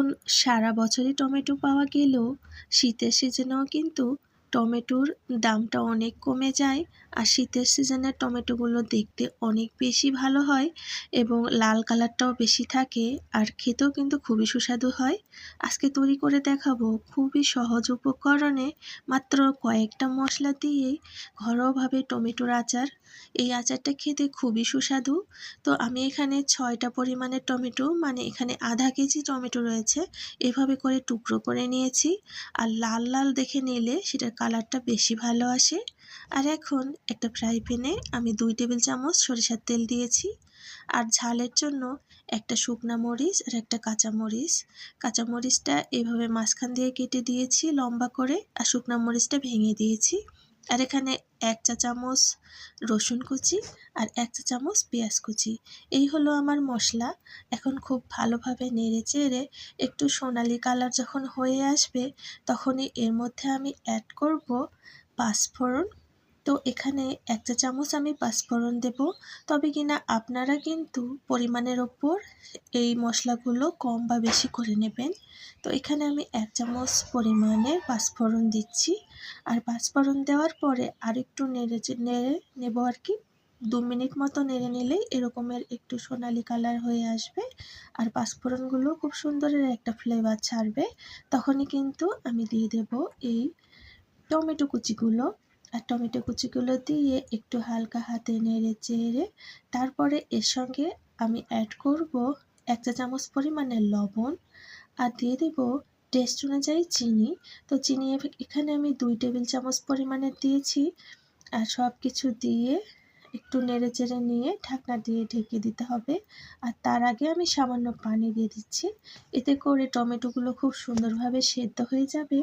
এখন সারা বছরই টমেটো পাওয়া গেলেও শীতের সিজনেও কিন্তু টমেটোর দামটা অনেক কমে যায় আর শীতের সিজনে টমেটোগুলো দেখতে অনেক বেশি ভালো হয় এবং লাল কালারটাও বেশি থাকে আর খেতেও কিন্তু খুবই সুস্বাদু হয়। আজকে তৈরি করে দেখাবো খুবই সহজ উপকরণে মাত্র কয়েকটা মশলা দিয়ে ঘরোয়াভাবে টমেটোর আচার। এই আচারটা খেতে খুবই সুস্বাদু। তো আমি এখানে ছয়টা পরিমাণের টমেটো মানে এখানে আধা কেজি টমেটো রয়েছে, এভাবে করে টুকরো করে নিয়েছি। আর লাল লাল দেখে নিলে সেটার কালারটা বেশি ভালো আসে। আর এখন একটা ফ্রাই প্যানে আমি দুই টেবিল চামচ সরিষার তেল দিয়েছি। আর ঝালের জন্য একটা শুকনা মরিচ আর একটা কাঁচা মরিচ। কাঁচা মরিচটা এভাবে মাঝখান দিয়ে কেটে দিয়েছি লম্বা করে আর শুকনা মরিচটা ভেঙে দিয়েছি। আর এখানে এক চা চামচ রসুন কুচি আর এক চা চামচ পেঁয়াজ কুচি। এই হলো আমার মশলা। এখন খুব ভালোভাবে নেড়ে চেড়ে একটু সোনালি কালার যখন হয়ে আসবে, তখনই এর মধ্যে আমি অ্যাড করব পাঁচফোড়ন তো এখানে এক চা চামচ আমি পাঁচফোড়ন দেব। তবে কিনা আপনারা কিন্তু পরিমাণের ওপর এই মশলাগুলো কম বা বেশি করে নেবেন। তো এখানে আমি এক চামচ পরিমাণে পাঁচফোড়ন দিচ্ছি। আর পাঁচফোড়ন দেওয়ার পরে আরেকটু নেড়ে নেড়ে নেব আর কি। দু মিনিট মতো নেড়ে নিলেই এরকমের একটু সোনালি কালার হয়ে আসবে। আর পাঁচফোড়নগুলো খুব সুন্দরের একটা ফ্লেভার ছাড়বে। তখনই কিন্তু আমি দিয়ে দেব এই টমেটো কুচিগুলো। আর টমেটো কুচিগুলো দিয়ে একটু হালকা হাতে নেড়ে চেড়ে তারপরে এর সঙ্গে আমি অ্যাড করব এক চা চামচ পরিমাণের লবণ আর দিয়ে দেব টেস্ট অনুযায়ী চিনি। তো চিনি এখানে আমি দুই টেবিল চামচ পরিমাণের দিয়েছি আর সব কিছু দিয়ে একটু নেড়ে চেড়ে নিয়ে ঢাকনা দিয়ে ঢেকে দিতে হবে আর তার আগে আমি সামান্য পানি দিয়ে দিচ্ছি। এতে করে টমেটোগুলো খুব সুন্দরভাবে সেদ্ধ হয়ে যাবে।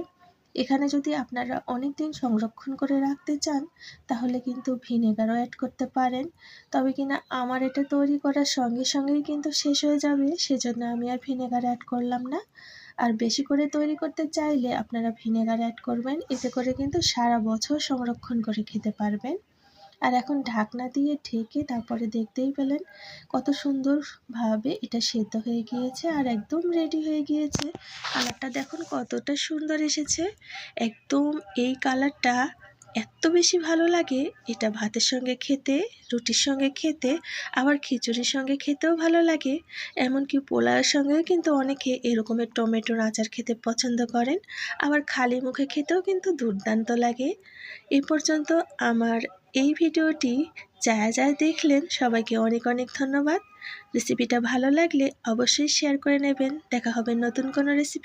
এখানে যদি আপনারা অনেক দিন সংরক্ষণ করে রাখতে চান, তাহলে কিন্তু ভিনেগারও অ্যাড করতে পারেন। তবে কিনা আমার এটা তৈরি করার সঙ্গে সঙ্গেই কিন্তু শেষ হয়ে যাবে, সেজন্য আমি আর ভিনেগার অ্যাড করলাম না। আর বেশি করে তৈরি করতে চাইলে আপনারা ভিনেগার অ্যাড করবেন, এতে করে কিন্তু সারা বছর সংরক্ষণ করে খেতে পারবেন। আর এখন ঢাকনা দিয়ে ঢেকে তারপরে দেখতেই পেলেন কত সুন্দরভাবে এটা সেদ্ধ হয়ে গিয়েছে আর একদম রেডি হয়ে গিয়েছে। কালারটা দেখুন কতটা সুন্দর এসেছে। একদম এই কালারটা এত বেশি ভালো লাগে। এটা ভাতের সঙ্গে খেতে, রুটির সঙ্গে খেতে, আবার খিচুড়ির সঙ্গে খেতেও ভালো লাগে। এমনকি পোলাওয়ের সঙ্গেও কিন্তু অনেকে এরকমের টমেটোর আচার খেতে পছন্দ করেন। আবার খালি মুখে খেতেও কিন্তু দুর্দান্ত লাগে। এ পর্যন্ত আমার এই ভিডিওটি যারা যারা দেখলেন, সবাইকে অনেক অনেক ধন্যবাদ। রেসিপিটা ভালো লাগলে অবশ্যই শেয়ার করে নেবেন। দেখা হবে নতুন কোনো রেসিপি